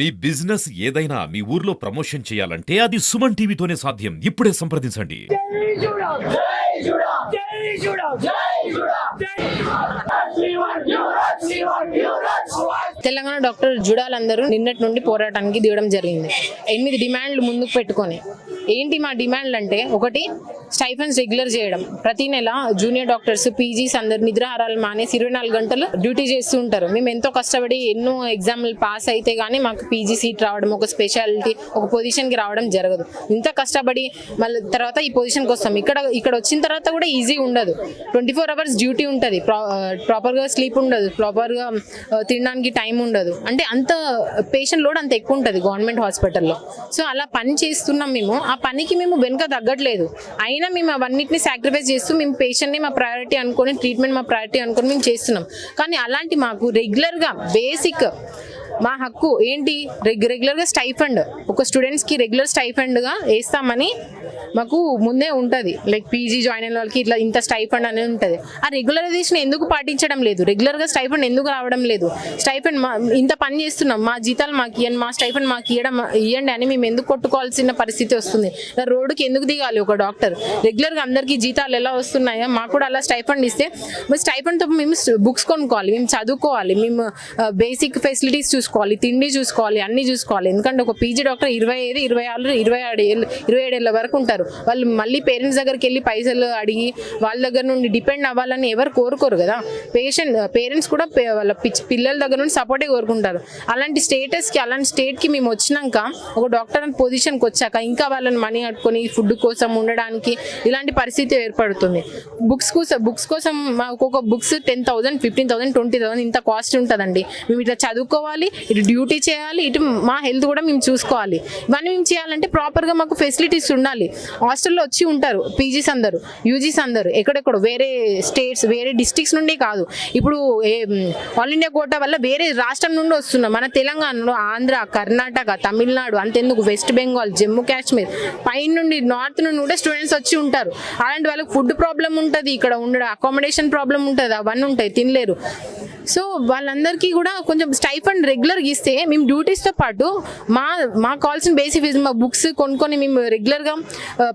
మీ business ఏదైనా మీ ఊర్లో promotion చేయాలంటే అది సుమన్ టీవీతోనే సాధ్యం. ఇప్పుడే సంప్రదించండి. జై జూడాం జై జూడాం జై జూడాం జై జూడాం తెలంగాణ డాక్టర్ జుడాలందరూ నిన్నటి నుండి పోరాటానికి దిగడం జరిగింది. ఎనిమిది డిమాండ్లు ముందుకు పెట్టుకొని ఏంటి మా డిమాండ్లు అంటే ఒకటి స్టైఫన్స్ రెగ్యులర్ చేయడం. ప్రతి నెల జూనియర్ డాక్టర్స్ పీజీస్ అందరు నిద్రాహారాలు మానేసి ఇరవై నాలుగు గంటలు డ్యూటీ చేస్తూ ఉంటారు. మేము ఎంతో కష్టపడి ఎన్నో ఎగ్జామ్లు పాస్ అయితే కానీ మాకు పీజీ సీట్ రావడం ఒక స్పెషాలిటీ ఒక పొజిషన్కి రావడం జరగదు. ఇంత కష్టపడి మళ్ళీ తర్వాత ఈ పొజిషన్కి వస్తాం. ఇక్కడ ఇక్కడ వచ్చిన తర్వాత కూడా ఈజీ ఉండదు. ట్వంటీ ఫోర్ అవర్స్ డ్యూటీ ఉంటుంది. ప్రాపర్గా స్లీప్ ఉండదు. ప్రాపర్గా తినడానికి టైం ఉండదు. అంటే అంత పేషెంట్ లోడ్ అంత ఎక్కువ ఉంటుంది గవర్నమెంట్ హాస్పిటల్లో. సో అలా పని చేస్తున్నాం మేము. ఆ పనికి మేము వెనుక తగ్గట్లేదు. అయినా మేము అవన్నిటిని సాక్రిఫైస్ చేస్తూ మేము పేషెంట్ని మా ప్రయారిటీ అనుకొని ట్రీట్మెంట్ మా ప్రయారిటీ అనుకొని మేము చేస్తున్నాం. కానీ అలాంటి మాకు రెగ్యులర్గా బేసిక్ మా హక్కు. ఏంటి? రెగ్యులర్గా స్టైఫండ్ ఒక స్టూడెంట్స్కి రెగ్యులర్ స్టైఫండ్గా వేస్తామని మాకు ముందే ఉంటుంది. లైక్ పీజీ జాయిన్ అయిన వాళ్ళకి ఇట్లా ఇంత స్టైఫండ్ అనేది ఉంటుంది. ఆ రెగ్యులరైజేషన్ ఎందుకు పాటించడం లేదు? రెగ్యులర్గా స్టైఫండ్ ఎందుకు రావడం లేదు? స్టైఫండ్ మా ఇంత పని చేస్తున్నాం. మా జీతాలు మాకు ఇవ్వండి మా స్టైఫండ్ మాకు ఇవ్వడం ఇవ్వండి అని మేము ఎందుకు కొట్టుకోవాల్సిన పరిస్థితి వస్తుంది? రోడ్డుకి ఎందుకు దిగాలి ఒక డాక్టర్ రెగ్యులర్గా అందరికీ జీతాలు ఎలా వస్తున్నాయో? మాకు కూడా అలా స్టైఫండ్ ఇస్తే స్టైఫండ్తో మేము బుక్స్ కొనుక్కోవాలి. మేము చదువుకోవాలి. మేము బేసిక్ ఫెసిలిటీస్ చూసుకోవాలి చూసుకోవాలి తిండి చూసుకోవాలి అన్ని చూసుకోవాలి. ఎందుకంటే ఒక పీజీ డాక్టర్ ఇరవై ఐదు ఇరవై ఆరు ఇరవై ఆరు ఏళ్ళు ఇరవై ఏడు ఏళ్ళ వరకు ఉంటారు. వాళ్ళు మళ్ళీ పేరెంట్స్ దగ్గరికి వెళ్ళి పైసలు అడిగి వాళ్ళ దగ్గర నుండి డిపెండ్ అవ్వాలని ఎవరు కోరుకోరు కదా. పేషెంట్ పేరెంట్స్ కూడా వాళ్ళ పిల్లల దగ్గర నుండి సపోర్టే కోరుకుంటారు. అలాంటి స్టేటస్కి అలాంటి స్టేట్కి మేము వచ్చినాక ఒక డాక్టర్ పొజిషన్కి వచ్చాక ఇంకా వాళ్ళని మనీ కట్టుకొని ఫుడ్ కోసం ఉండడానికి ఇలాంటి పరిస్థితి ఏర్పడుతుంది. బుక్స్ కోసం బుక్స్ కోసం ఒక్కొక్క books ten thousand fifteen thousand twenty thousand ఇంత కాస్ట్ ఉంటుందండి. మేము ఇట్లా చదువుకోవాలి ఇటు డ్యూటీ చేయాలి ఇటు మా హెల్త్ కూడా మేము చూసుకోవాలి. ఇవన్నీ మేము చేయాలంటే ప్రాపర్గా మాకు ఫెసిలిటీస్ ఉండాలి. హాస్టల్లో వచ్చి ఉంటారు పీజీస్ అందరు యూజీస్ అందరు ఎక్కడెక్కడో వేరే స్టేట్స్ వేరే డిస్ట్రిక్ట్స్ నుండి కాదు. ఇప్పుడు ఆల్ ఇండియా కోటా వల్ల వేరే రాష్ట్రం నుండి వస్తున్నాం. మన తెలంగాణలో ఆంధ్ర కర్ణాటక తమిళనాడు అంతెందుకు వెస్ట్ బెంగాల్ జమ్మూ కాశ్మీర్ పైన నుండి నార్త్ నుండి కూడా స్టూడెంట్స్ వచ్చి ఉంటారు. అలాంటి వాళ్ళకి ఫుడ్ ప్రాబ్లం ఉంటుంది ఇక్కడ ఉండడం అకామిడేషన్ ప్రాబ్లం ఉంటుంది అవన్నీ ఉంటాయి తినలేరు. సో వాళ్ళందరికీ కూడా కొంచెం స్టైఫండ్ రెగ్యులర్ ఇస్తే మేము డ్యూటీస్తో పాటు మా మాకు కావాల్సిన బేసిక్ ఫీజు మా బుక్స్ కొనుక్కొని మేము రెగ్యులర్గా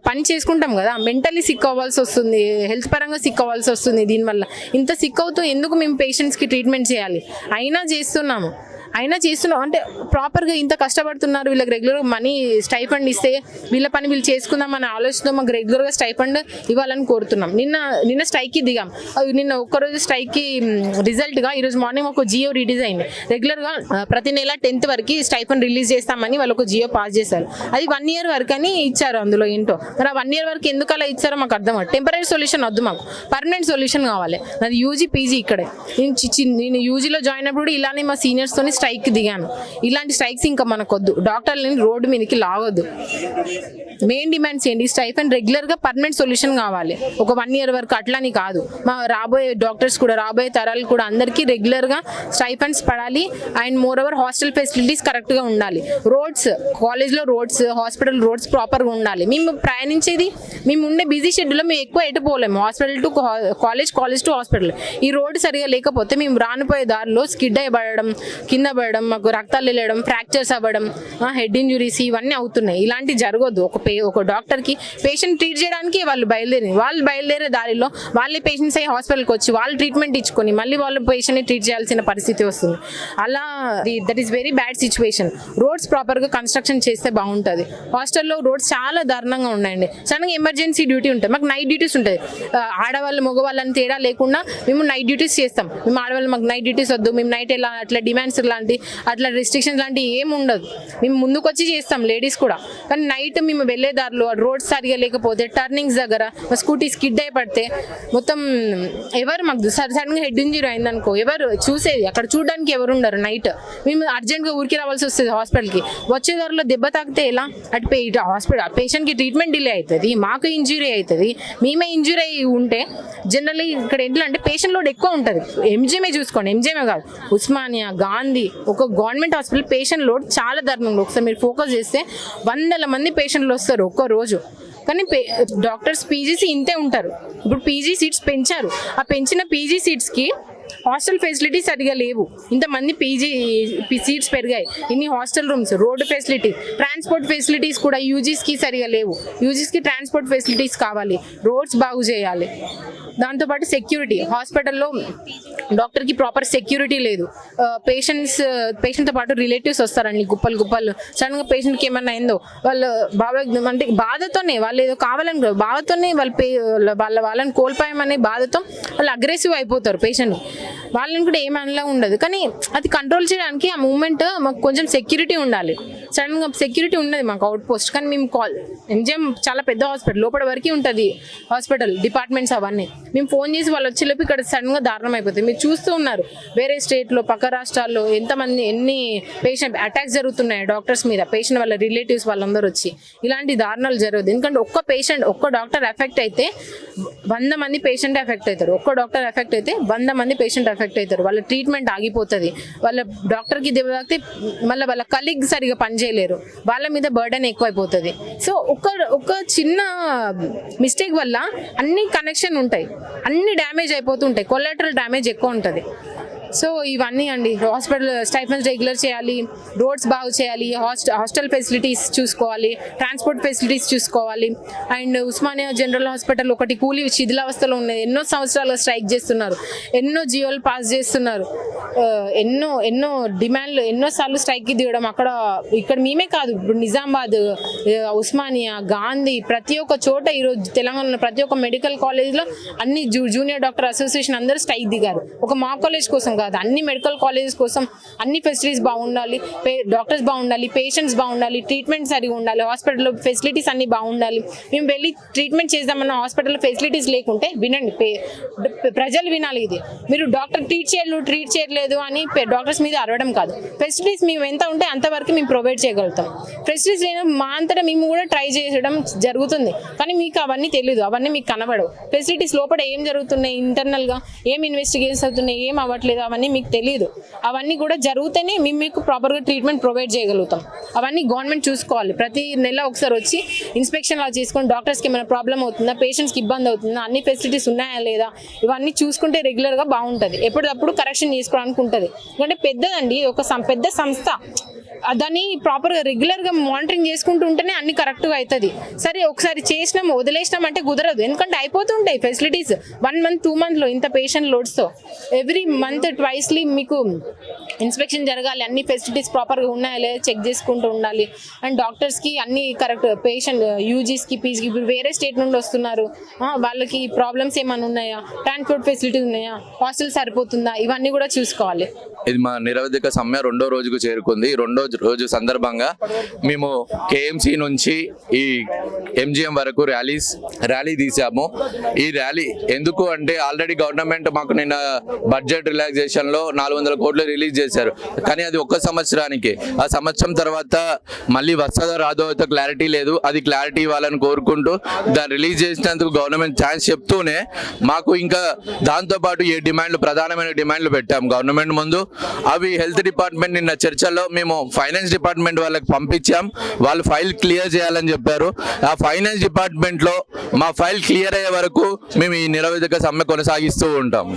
పని చేసుకుంటాం కదా. మెంటలీ సిక్ అవ్వాల్సి వస్తుంది హెల్త్ పరంగా సిక్ అవ్వాల్సి వస్తుంది దీనివల్ల. ఇంత సిక్ అవుతూ ఎందుకు మేము పేషెంట్స్కి ట్రీట్మెంట్ చేయాలి? అయినా చేస్తున్నాము. అయినా చేస్తున్నాం అంటే ప్రాపర్గా ఇంత కష్టపడుతున్నారు వీళ్ళకి రెగ్యులర్ మనీ స్టైఫండ్ ఇస్తే వీళ్ళ పని వీళ్ళు చేసుకుందాం అనే ఆలోచనతో మాకు రెగ్యులర్గా స్టైఫండ్ ఇవ్వాలని కోరుతున్నాం. నిన్న నిన్న స్ట్రైక్కి దిగాం. నిన్న ఒక్కరోజు స్ట్రైక్కి రిజల్ట్గా ఈరోజు మార్నింగ్ ఒక జియో రిలీజ్ అయింది. రెగ్యులర్గా ప్రతి నెల టెన్త్ వరకు స్టైఫండ్ రిలీజ్ చేస్తామని వాళ్ళు ఒక జియో పాస్ చేశారు. అది వన్ ఇయర్ వరకు అని ఇచ్చారు అందులో ఏంటో. మరి ఆ వన్ ఇయర్ వరకు ఎందుకు అలా ఇచ్చారో మాకు అర్థం అవ్వదు టెంపరీ సొల్యూషన్ వద్దు మాకు. పర్మనెంట్ సొల్యూషన్ కావాలి. నాది యూజీ పీజీ ఇక్కడే. నేను యూజీలో జాయిన్ అయినప్పుడు ఇలానే మా సీనియర్స్తోని స్ట్రైక్ దిగాను. ఇలాంటి స్ట్రైక్స్ ఇంకా మనకొద్దు. డాక్టర్లని రోడ్డు మీదకి లాగొద్దు. మెయిన్ డిమాండ్స్ ఏంటి? స్టైఫండ్ రెగ్యులర్గా పర్మనెంట్ సొల్యూషన్ కావాలి. ఒక వన్ ఇయర్ వరకు అట్లని కాదు. మా రాబోయే డాక్టర్స్ కూడా రాబోయే తరాలు కూడా అందరికీ రెగ్యులర్గా స్టైఫన్స్ పడాలి. And more over hostel facilities కరెక్ట్గా ఉండాలి. రోడ్స్ కాలేజ్లో రోడ్స్ హాస్పిటల్ రోడ్స్ ప్రాపర్గా ఉండాలి. మేము ప్రయాణించేది మేము ఉండే బిజీ షెడ్యూల్లో మేము ఎక్కువ ఎటు పోలేము. Hospital to college college to hospital. ఈ రోడ్ సరిగా లేకపోతే మేము రానిపోయే దారిలో స్కిడ్ అయ్యబడడం కింద పడడం మాకు రక్తాలు వెళ్ళడం ఫ్రాక్చర్స్ అవ్వడం హెడ్ ఇంజురీస్ ఇవన్నీ అవుతున్నాయి. ఇలాంటి జరగదు ఒక ఒక డాక్టర్కి పేషెంట్ ట్రీట్ చేయడానికి వాళ్ళు బయలుదేరి వాళ్ళు బయలుదేరే దారిలో వాళ్ళే పేషెంట్స్ అయ్యి హాస్పిటల్కి వచ్చి వాళ్ళు ట్రీట్మెంట్ ఇచ్చుకొని మళ్ళీ వాళ్ళు పేషెంట్ని ట్రీట్ చేయాల్సిన పరిస్థితి వస్తుంది. అలా that is very bad situation roads ప్రాపర్గా కన్స్ట్రక్షన్ చేస్తే బాగుంటుంది. హాస్టల్లో రోడ్స్ చాలా దారుణంగా ఉన్నాయండి. సడన్గా ఎమర్జెన్సీ డ్యూటీ ఉంటుంది. మాకు నైట్ డ్యూటీస్ ఉంటుంది. ఆడవాళ్ళు మగవాళ్ళని తేడా లేకుండా మేము నైట్ డ్యూటీస్ చేస్తాం. మేము ఆడవాళ్ళు మాకు నైట్ డ్యూటీస్ వద్దు. మేము నైట్ ఎలా అట్లా డిమాండ్స్ లాంటి అట్లా రిస్ట్రిక్షన్స్ లాంటివి ఏమి ఉండదు. మేము ముందుకు వచ్చి చేస్తాం లేడీస్ కూడా. కానీ నైట్ మేము వెళ్ళే రోడ్ రోడ్స్ సరిగా లేకపోతే టర్నింగ్స్ దగ్గర మా స్కూటీ స్కిడ్ అయి పడితే మొత్తం ఎవరు మాకు సడన్గా హెడ్ ఇంజరీ అయిందనుకో ఎవరు చూసేది అక్కడ చూడడానికి ఎవరు ఉండరు నైట్. మేము అర్జెంట్గా ఊరికి రావాల్సి వస్తుంది హాస్పిటల్కి. వచ్చే దారిలో దెబ్బ తాకితే ఎలా? అటు పే హాస్పిటల్ పేషెంట్కి ట్రీట్మెంట్ డిలే అవుతుంది మాకు ఇంజురీ అవుతుంది మేమే ఇంజురీ అయి ఉంటే జనరల్లీ ఇక్కడ ఎట్లా అంటే పేషెంట్ లోడ్ ఎక్కువ ఉంటుంది. ఎంజీఎమే చూసుకోండి ఎంజీఎమే కాదు. ఉస్మానియా గాంధీ ఒక గవర్నమెంట్ హాస్పిటల్ పేషెంట్ లోడ్ చాలా దారుణంగా ఒకసారి మీరు ఫోకస్ చేస్తే వందల మంది పేషెంట్లు వస్తారు ఒక్క రోజు. కానీ పే డాక్టర్స్ పీజీసీ ఇంతే ఉంటారు. ఇప్పుడు పీజీ సీట్స్ పెంచారు. ఆ పెంచిన పీజీ సీట్స్కి హాస్టల్ ఫెసిలిటీస్ సరిగా లేవు. ఇంతమంది పీజీ సీట్స్ పెరిగాయి. ఇన్ని hostel rooms road facility transport facilities కూడా యూజీస్కి సరిగా లేవు. యూజీస్కి ట్రాన్స్పోర్ట్ ఫెసిలిటీస్ కావాలి. రోడ్స్ బాగు చేయాలి. దాంతోపాటు సెక్యూరిటీ. హాస్పిటల్లో డాక్టర్కి ప్రాపర్ సెక్యూరిటీ లేదు. పేషెంట్స్ పేషెంట్తో పాటు రిలేటివ్స్ వస్తారండి. గుప్పలు గుప్పలు. సడన్గా పేషెంట్కి ఏమన్నా అయిందో వాళ్ళు బాగా అంటే బాధతోనే వాళ్ళు ఏదో కావాలని బాధతోనే వాళ్ళ పే వాళ్ళ వాళ్ళని కోల్పోయామనే బాధతో వాళ్ళు అగ్రెసివ్ అయిపోతారు పేషెంట్. వాళ్ళని కూడా ఏమనలా ఉండదు. కానీ అది కంట్రోల్ చేయడానికి ఆ మూమెంట్ మాకు కొంచెం సెక్యూరిటీ ఉండాలి. సడన్గా సెక్యూరిటీ ఉన్నది మాకు అవుట్ పోస్ట్. కానీ మేము కాల్ ఎంజిఎం చాలా పెద్ద హాస్పిటల్ లోపల వరకు ఉంటుంది హాస్పిటల్ డిపార్ట్మెంట్స్ అవన్నీ. మేము ఫోన్ చేసి వాళ్ళు వచ్చేలోపు ఇక్కడ సడన్గా దారుణం అయిపోతుంది. మీరు చూస్తూ ఉన్నారు వేరే స్టేట్లో పక్క రాష్ట్రాల్లో ఎంతమంది ఎన్ని పేషెంట్ అటాక్స్ జరుగుతున్నాయి డాక్టర్స్ మీద పేషెంట్ వాళ్ళ రిలేటివ్స్ వాళ్ళందరూ వచ్చి. ఇలాంటి దారుణాలు జరగదు. ఎందుకంటే ఒక్క పేషెంట్ ఒక్క డాక్టర్ ఎఫెక్ట్ అయితే వంద మంది పేషెంట్ ఎఫెక్ట్ అవుతారు. ఒక్క డాక్టర్ ఎఫెక్ట్ అయితే వంద మంది పేషెంట్ ఎఫెక్ట్ అవుతారు. వాళ్ళ ట్రీట్మెంట్ ఆగిపోతుంది. వాళ్ళ డాక్టర్కి దెబ్బ తాకితే మళ్ళీ వాళ్ళ కలీగ్ సరిగా చేయలేరు. వాళ్ళ మీద బర్డెన్ ఎక్కువైపోతుంది. సో ఒక ఒక చిన్న మిస్టేక్ వల్ల అన్ని కనెక్షన్ ఉంటాయి. అన్ని డ్యామేజ్ అయిపోతుంటాయి కొలాటరల్ డ్యామేజ్ ఎక్కువ ఉంటుంది. సో ఇవన్నీ అండి. హాస్పిటల్ స్టైఫన్స్ రెగ్యులర్ చేయాలి రోడ్స్ బాగు చేయాలి హాస్ట హాస్టల్ ఫెసిలిటీస్ చూసుకోవాలి ట్రాన్స్పోర్ట్ ఫెసిలిటీస్ చూసుకోవాలి. అండ్ ఉస్మానియా జనరల్ హాస్పిటల్ ఒకటి కూలి శిథిలావస్థలో ఉన్నది. ఎన్నో సంవత్సరాలు స్ట్రైక్ చేస్తున్నారు. ఎన్నో జియోలు పాస్ చేస్తున్నారు. ఎన్నో ఎన్నో డిమాండ్లు ఎన్నోసార్లు స్ట్రైక్కి దిగడం అక్కడ ఇక్కడ మేమే కాదు. ఇప్పుడు నిజామాబాద్ ఉస్మానియా గాంధీ ప్రతి ఒక్క చోట ఈరోజు తెలంగాణలో ప్రతి ఒక్క మెడికల్ కాలేజ్లో అన్ని జూ జూనియర్ డాక్టర్ అసోసియేషన్ అందరూ స్ట్రైక్ దిగారు. ఒక మా కాలేజ్ కోసం కాదు. అన్ని మెడికల్ కాలేజెస్ కోసం అన్ని ఫెసిలిటీస్ బాగుండాలి డాక్టర్స్ బాగుండాలి పేషెంట్స్ బాగుండాలి ట్రీట్మెంట్ సరిగా ఉండాలి హాస్పిటల్లో ఫెసిలిటీస్ అన్ని బాగుండాలి. మేము వెళ్ళి ట్రీట్మెంట్ చేద్దామన్న హాస్పిటల్లో ఫెసిలిటీస్ లేకుంటే వినండి పే- ప్రజలు వినాలి ఇది. మీరు డాక్టర్ ట్రీట్ చేయలేదు ట్రీట్ చేయలేదు అని డాక్టర్స్ మీద అరవడం కాదు. ఫెసిలిటీస్ మేము ఎంత ఉంటే అంతవరకు మేము ప్రొవైడ్ చేయగలుగుతాం. ఫెసిలిటీస్ లేని మా అంతటా మేము కూడా ట్రై చేయడం జరుగుతుంది. కానీ మీకు అవన్నీ తెలియదు అవన్నీ మీకు కనబడవు. ఫెసిలిటీస్ లోపల ఏం జరుగుతున్నాయి ఇంటర్నల్గా ఏం ఇన్వెస్టిగేషన్స్ అవుతున్నాయి ఏం అవ్వట్లేదు అవన్నీ మీకు తెలియదు అవన్నీ కూడా జరుగుతూనే మేము మీకు ప్రాపర్గా ట్రీట్మెంట్ ప్రొవైడ్ చేయగలుగుతాం. అవన్నీ గవర్నమెంట్ చూసుకోవాలి. ప్రతి నెల ఒకసారి వచ్చి ఇన్స్పెక్షన్ అలా చేసుకొని డాక్టర్స్కి ఏమైనా ప్రాబ్లం అవుతుందా పేషెంట్స్కి ఇబ్బంది అవుతుందా అన్ని ఫెసిలిటీస్ ఉన్నాయా లేదా ఇవన్నీ చూసుకుంటే రెగ్యులర్గా బాగుంటుంది. ఎప్పటికప్పుడు కరెక్షన్ చేసుకోవడానికి ఉంటుంది ఎందుకంటే పెద్దదండి ఒక పెద్ద సంస్థ. దాన్ని ప్రాపర్గా రెగ్యులర్గా మానిటరింగ్ చేసుకుంటూ ఉంటేనే అన్ని కరెక్ట్గా అవుతుంది సరే ఒకసారి చేసినాం వదిలేసినాం అంటే కుదరదు. ఎందుకంటే అయిపోతుంటాయి ఫెసిలిటీస్ వన్ మంత్ టూ మంత్లో ఇంత పేషెంట్ లోడ్స్తో ఎవ్రీ మంత్ ట్వైస్లీ మీకు ఇన్స్పెక్షన్ జరగాలి అన్ని ఫెసిలిటీస్ ప్రాపర్గా ఉన్నాయా లేదా చెక్ చేసుకుంటూ ఉండాలి. అండ్ డాక్టర్స్కి అన్ని కరెక్ట్ పేషెంట్ యూజీస్కి పీజీకి ఇప్పుడు వేరే స్టేట్ నుండి వస్తున్నారు. వాళ్ళకి ప్రాబ్లమ్స్ ఏమైనా ఉన్నాయా? ట్రాన్స్పోర్ట్ ఫెసిలిటీస్ ఉన్నాయా? హాస్టల్ సరిపోతుందా? ఇవన్నీ కూడా చూసుకోవాలి. ఇది మా నిరవధిక సమ్మె రెండో రోజుకు చేరుకుంది. రెండో రోజు సందర్భంగా మేము కేఎంసి నుంచి ఈ ఎంజిఎం వరకు ర్యాలీస్ ర్యాలీ తీసాము. ఈ ర్యాలీ ఎందుకు అంటే ఆల్రెడీ గవర్నమెంట్ మాకు నిన్న బడ్జెట్ రిలాక్సేషన్లో నాలుగు వందల కోట్లు రిలీజ్ చేశారు. కానీ అది ఒక్క సంవత్సరానికి. ఆ సంవత్సరం తర్వాత మళ్ళీ వస్తుందో రాదో అయితే క్లారిటీ లేదు. అది క్లారిటీ ఇవ్వాలని కోరుకుంటూ దాన్ని రిలీజ్ చేసినందుకు గవర్నమెంట్ ఛాన్స్ చెప్తూనే మాకు ఇంకా దాంతోపాటు ఏ డిమాండ్లు ప్రధానమైన డిమాండ్లు పెట్టాము. గవర్నమెంట్ ముందు అవి హెల్త్ డిపార్ట్మెంట్ నిన్న చర్చలో మేము ఫైనాన్స్ డిపార్ట్మెంట్ వాళ్ళకి పంపించాం. వాళ్ళు ఫైల్ క్లియర్ చేయాలని చెప్పారు. ఆ ఫైనాన్స్ డిపార్ట్మెంట్లో మా ఫైల్ క్లియర్ అయ్యే వరకు మేము ఈ నిరవధిక సమ్మె కొనసాగిస్తూ ఉంటాం.